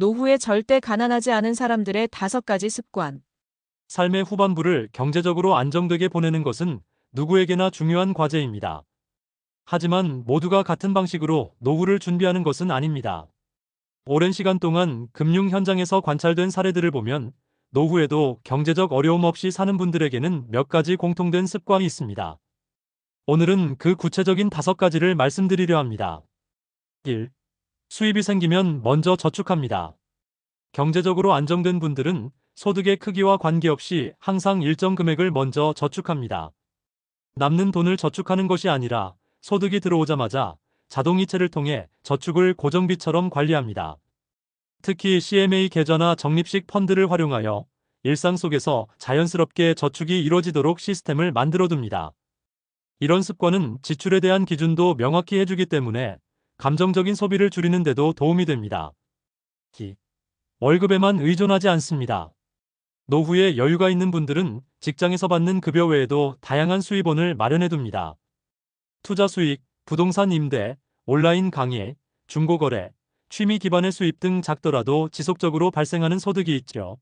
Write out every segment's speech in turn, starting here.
노후에 절대 가난하지 않은 사람들의 다섯 가지 습관. 삶의 후반부를 경제적으로 안정되게 보내는 것은 누구에게나 중요한 과제입니다. 하지만 모두가 같은 방식으로 노후를 준비하는 것은 아닙니다. 오랜 시간 동안 금융 현장에서 관찰된 사례들을 보면 노후에도 경제적 어려움 없이 사는 분들에게는 몇 가지 공통된 습관이 있습니다. 오늘은 그 구체적인 다섯 가지를 말씀드리려 합니다. 1. 수입이 생기면 먼저 저축합니다. 경제적으로 안정된 분들은 소득의 크기와 관계없이 항상 일정 금액을 먼저 저축합니다. 남는 돈을 저축하는 것이 아니라 소득이 들어오자마자 자동이체를 통해 저축을 고정비처럼 관리합니다. 특히 CMA 계좌나 적립식 펀드를 활용하여 일상 속에서 자연스럽게 저축이 이루어지도록 시스템을 만들어둡니다. 이런 습관은 지출에 대한 기준도 명확히 해주기 때문에 감정적인 소비를 줄이는 데도 도움이 됩니다. 기. 월급에만 의존하지 않습니다. 노후에 여유가 있는 분들은 직장에서 받는 급여 외에도 다양한 수입원을 마련해둡니다. 투자 수익, 부동산 임대, 온라인 강의, 중고거래, 취미 기반의 수입 등 작더라도 지속적으로 발생하는 소득이 있죠.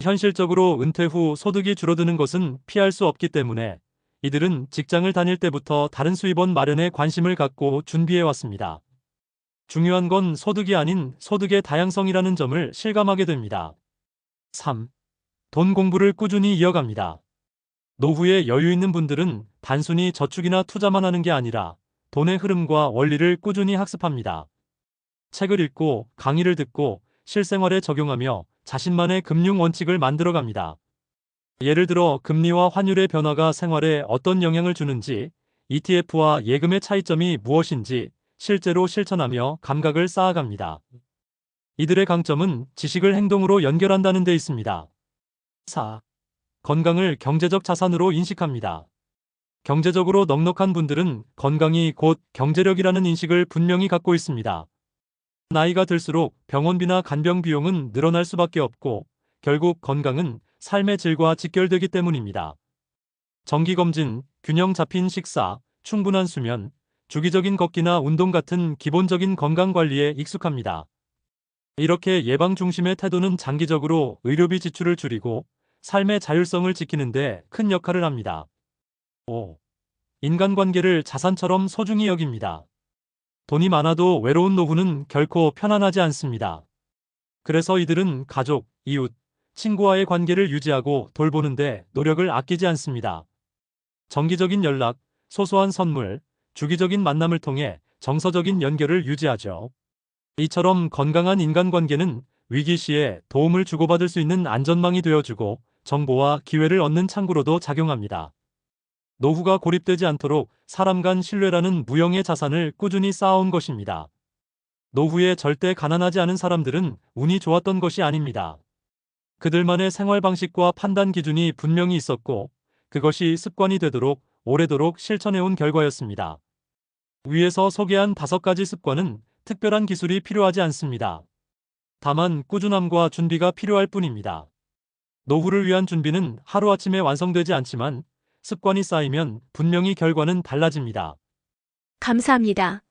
현실적으로 은퇴 후 소득이 줄어드는 것은 피할 수 없기 때문에 이들은 직장을 다닐 때부터 다른 수입원 마련에 관심을 갖고 준비해 왔습니다. 중요한 건 소득이 아닌 소득의 다양성이라는 점을 실감하게 됩니다. 3. 돈 공부를 꾸준히 이어갑니다. 노후에 여유 있는 분들은 단순히 저축이나 투자만 하는 게 아니라 돈의 흐름과 원리를 꾸준히 학습합니다. 책을 읽고 강의를 듣고 실생활에 적용하며 자신만의 금융 원칙을 만들어갑니다. 예를 들어 금리와 환율의 변화가 생활에 어떤 영향을 주는지, ETF와 예금의 차이점이 무엇인지 실제로 실천하며 감각을 쌓아갑니다. 이들의 강점은 지식을 행동으로 연결한다는 데 있습니다. 4. 건강을 경제적 자산으로 인식합니다. 경제적으로 넉넉한 분들은 건강이 곧 경제력이라는 인식을 분명히 갖고 있습니다. 나이가 들수록 병원비나 간병 비용은 늘어날 수밖에 없고 결국 건강은 삶의 질과 직결되기 때문입니다. 정기검진, 균형 잡힌 식사, 충분한 수면, 주기적인 걷기나 운동 같은 기본적인 건강관리에 익숙합니다. 이렇게 예방 중심의 태도는 장기적으로 의료비 지출을 줄이고 삶의 자율성을 지키는데 큰 역할을 합니다. 5. 인간관계를 자산처럼 소중히 여깁니다. 돈이 많아도 외로운 노후는 결코 편안하지 않습니다. 그래서 이들은 가족, 이웃, 친구와의 관계를 유지하고 돌보는데 노력을 아끼지 않습니다. 정기적인 연락, 소소한 선물, 주기적인 만남을 통해 정서적인 연결을 유지하죠. 이처럼 건강한 인간관계는 위기 시에 도움을 주고받을 수 있는 안전망이 되어주고 정보와 기회를 얻는 창구로도 작용합니다. 노후가 고립되지 않도록 사람 간 신뢰라는 무형의 자산을 꾸준히 쌓아온 것입니다. 노후에 절대 가난하지 않은 사람들은 운이 좋았던 것이 아닙니다. 그들만의 생활 방식과 판단 기준이 분명히 있었고 그것이 습관이 되도록 오래도록 실천해온 결과였습니다. 위에서 소개한 다섯 가지 습관은 특별한 기술이 필요하지 않습니다. 다만 꾸준함과 준비가 필요할 뿐입니다. 노후를 위한 준비는 하루아침에 완성되지 않지만 습관이 쌓이면 분명히 결과는 달라집니다. 감사합니다.